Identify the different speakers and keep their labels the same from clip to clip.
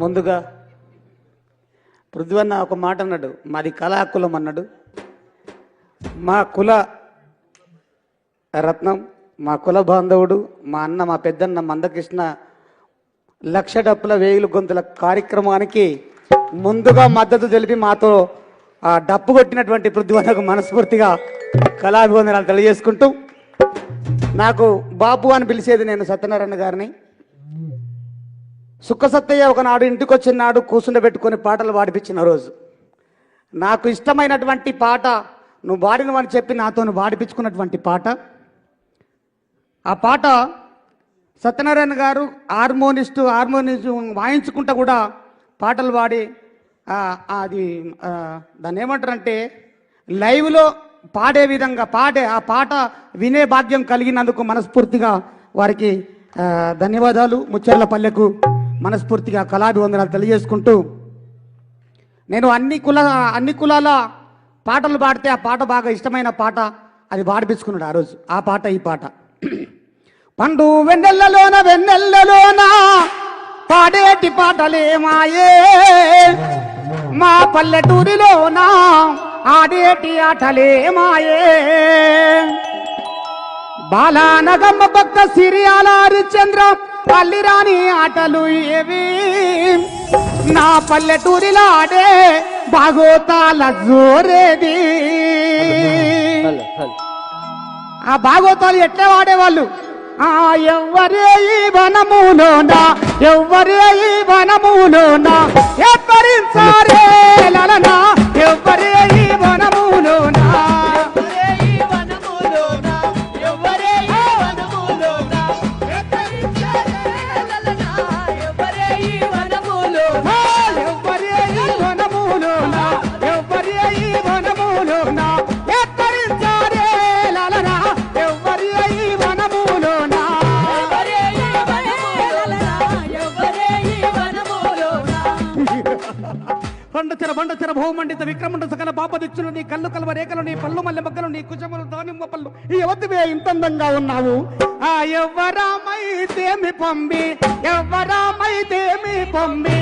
Speaker 1: ముందుగా పృథ్వన్న ఒక మాట అన్నాడు మాది కళాకులం అన్నాడు. మా కుల రత్నం మా కుల బాంధవుడు మా అన్న మా పెద్దన్న మందకృష్ణ లక్ష డప్పుల వేగులు గొంతుల కార్యక్రమానికి ముందుగా మద్దతు తెలిపి మాతో ఆ డప్పు కొట్టినటువంటి పృథ్వన్నకు మనస్ఫూర్తిగా కళాభివందనాలు తెలియజేసుకుంటూ నాకు బాపు అని పిలిచేది నేను సత్యనారాయణ గారిని. సుఖసత్తయ్య ఒకనాడు ఇంటికి వచ్చిన నాడు కూర్చుండబెట్టుకొని పాటలు పాడిపించిన రోజు. నాకు ఇష్టమైనటువంటి పాట నువ్వు పాడినవని చెప్పి నాతో పాడిపించుకున్నటువంటి పాట. ఆ పాట సత్యనారాయణ గారు హార్మోనిస్టు హార్మోనిస్ట్ వాయించుకుంటా కూడా పాటలు పాడి అది దాన్ని ఏమంటారంటే లైవ్లో పాడే విధంగా పాడే ఆ పాట వినే భాగ్యం కలిగినందుకు మనస్ఫూర్తిగా వారికి ధన్యవాదాలు. ముచ్చర్ల పల్లెకు మనస్ఫూర్తిగా కళాభివందనాలు తెలియజేసుకుంటూ నేను అన్ని కుల అన్ని కులాల పాటలు పాడితే ఆ పాట బాగా ఇష్టమైన పాట అది పాడిపించుకున్నాడు ఆ రోజు. ఆ పాట ఈ పాట. పండు వెన్నెల్లలోన వెన్నెల్లలోన పాడేటి పాటలే మాయే. మా పల్లెటూరిలోన ఆడేటి ఆటలే మాయే. బాలానగమ్మ భక్త సిరియాల హరిశ్చంద్ర పల్లిరాని ఆటలు ఏవి? నా పల్లెటూరిలో ఆడే భాగోతాల జోరేది ఆ భాగోతాలు ఎట్లా వాడేవాళ్ళు ఆ ఎవ్వరే ఈ వనములోనా? ఎవ్వరే ఈ వనములోన? పండచెర బండచెర భూమండిత విక్రమండ సకల పాప దిక్షులు నీ కళ్ళు కలవ రేఖలు నీ పళ్ళు మల్లె మొక్కలు నీ కుజములు దానిమ్మ పళ్ళు. ఈ యువతివే ఇంత అందంగా ఉన్నావు. ఆ ఎవ్వరామైతేమి పొంబి ఎవ్వరామైతేమి పొంబి.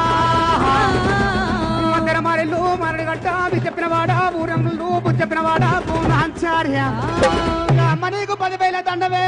Speaker 1: చెప్పిన నాంచార్య పూనాచార్య పదివేల దండవే.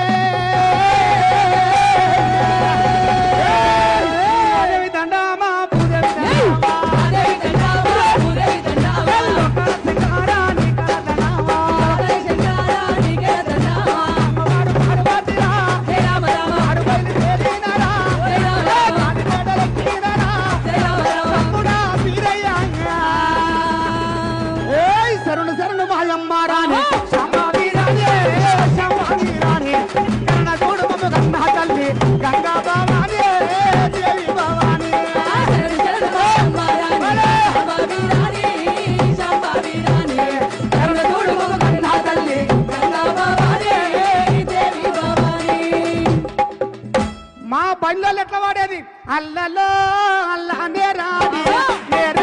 Speaker 1: బండ్లలో ఎట్లా వాడేది? అల్లలో అల్లానే రాడి నేరడు అల్లానే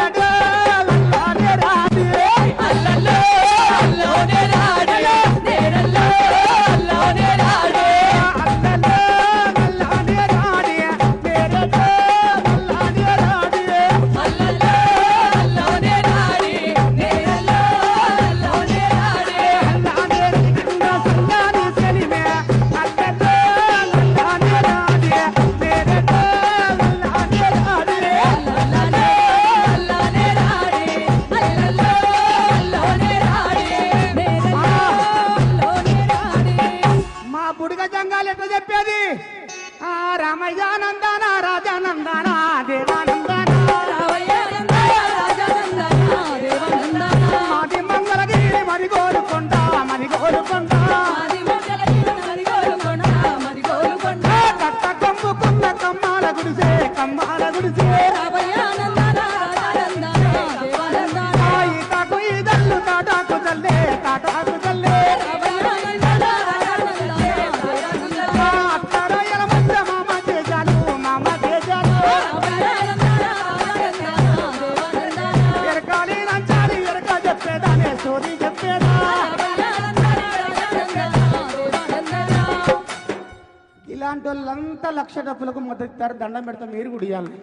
Speaker 1: రామయ్యానందన రాజానందన దేవానందన. మాటి మంగళగిరి మరి కోరుకుంటా మరి కమ్మాల గుడిసే కమ్మాల గుడిసే. రామయ్యానంద స్టోరీ ఇలాంటి వాళ్ళంతా లక్ష డబ్బులకు మద్దతు ఇస్తారు దండం పెడతాం మీరు కూడా ఇవ్వాలి.